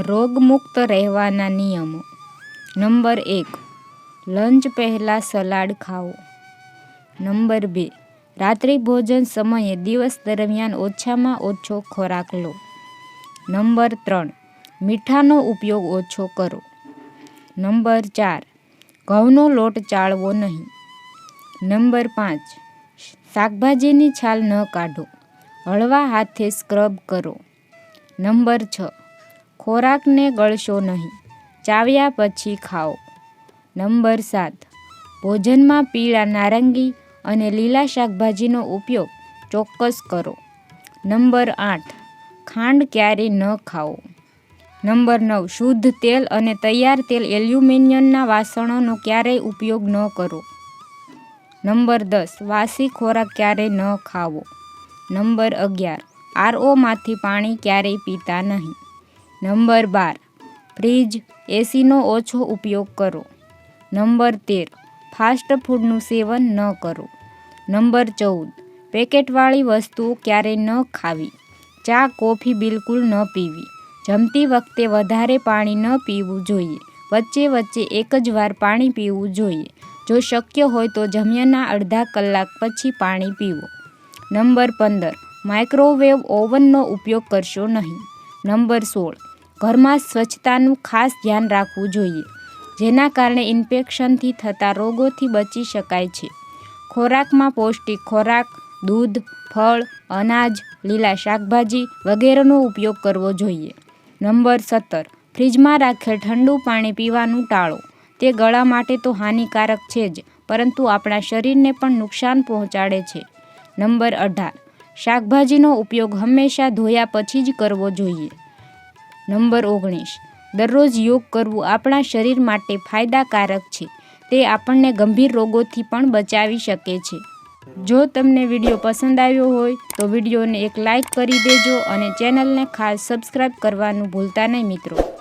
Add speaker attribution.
Speaker 1: રોગમુક્ત રહેવાના નિયમો. નંબર એક, લંચ પહેલાં સલાડ ખાઓ. નંબર બે, રાત્રિ ભોજન સમયે દિવસ દરમિયાન ઓછામાં ઓછો ખોરાક લો. નંબર ત્રણ, મીઠાનો ઉપયોગ ઓછો કરો. નંબર ચાર, ઘઉંનો લોટ ચાળવો નહીં. નંબર પાંચ, શાકભાજીની છાલ ન કાઢો. હળવા હાથે સ્ક્રબ કરો. નંબર છ ખોરાકને ગળશો નહીં. ચાવ્યા પછી ખાઓ. નંબર સાત. ભોજનમાં પીળા નારંગી અને લીલા શાકભાજીનો ઉપયોગ ચોક્કસ કરો. નંબર આઠ. ખાંડ ક્યારેય ન ખાઓ. નંબર નવ. શુદ્ધ તેલ અને તૈયાર તેલ એલ્યુમિનિયમના વાસણોનો ક્યારેય ઉપયોગ ન કરો. નંબર દસ. વાસી ખોરાક ક્યારેય ન ખાવો. નંબર અગિયાર. આરઓમાંથી પાણી ક્યારેય પીતા નહીં. નંબર બાર, ફ્રીજ એસીનો ઓછો ઉપયોગ કરો. નંબર તેર, ફાસ્ટ ફૂડનું સેવન ન કરો. નંબર ચૌદ, પેકેટવાળી વસ્તુઓ ક્યારેય ન ખાવી. ચા, કોફી બિલકુલ ન પીવી. જમતી વખતે વધારે પાણી ન પીવું જોઈએ. વચ્ચે વચ્ચે એક જ વાર પાણી પીવું જોઈએ. જો શક્ય હોય તો જમ્યાના અડધા કલાક પછી પાણી પીવો. નંબર પંદર, માઇક્રોવેવ ઓવનનો ઉપયોગ કરશો નહીં. નંબર સોળ ઘરમાં સ્વચ્છતાનું ખાસ ધ્યાન રાખવું જોઈએ, જેના કારણે ઇન્ફેક્શનથી થતા રોગોથી બચી શકાય છે. ખોરાકમાં પૌષ્ટિક ખોરાક, દૂધ, ફળ, અનાજ, લીલા શાકભાજી વગેરેનો ઉપયોગ કરવો જોઈએ. નંબર સત્તર. ફ્રીજમાં રાખેલ ઠંડુ પાણી પીવાનું ટાળો. તે ગળા માટે તો હાનિકારક છે જ, પરંતુ આપણા શરીરને પણ નુકસાન પહોંચાડે છે. નંબર અઢાર. શાકભાજીનો ઉપયોગ હંમેશા ધોયા પછી જ કરવો જોઈએ. નંબર ઓગણીસ. દરરોજ યોગ કરવું આપણા શરીર માટે ફાયદાકારક છે. તે આપણને ગંભીર રોગોથી પણ બચાવી શકે છે. જો તમને વીડિયો પસંદ આવ્યો હોય, તો વિડીયોને એક લાઈક કરી દેજો અને ચેનલને ખાસ સબસ્ક્રાઈબ કરવાનું ભૂલતા નહીં મિત્રો.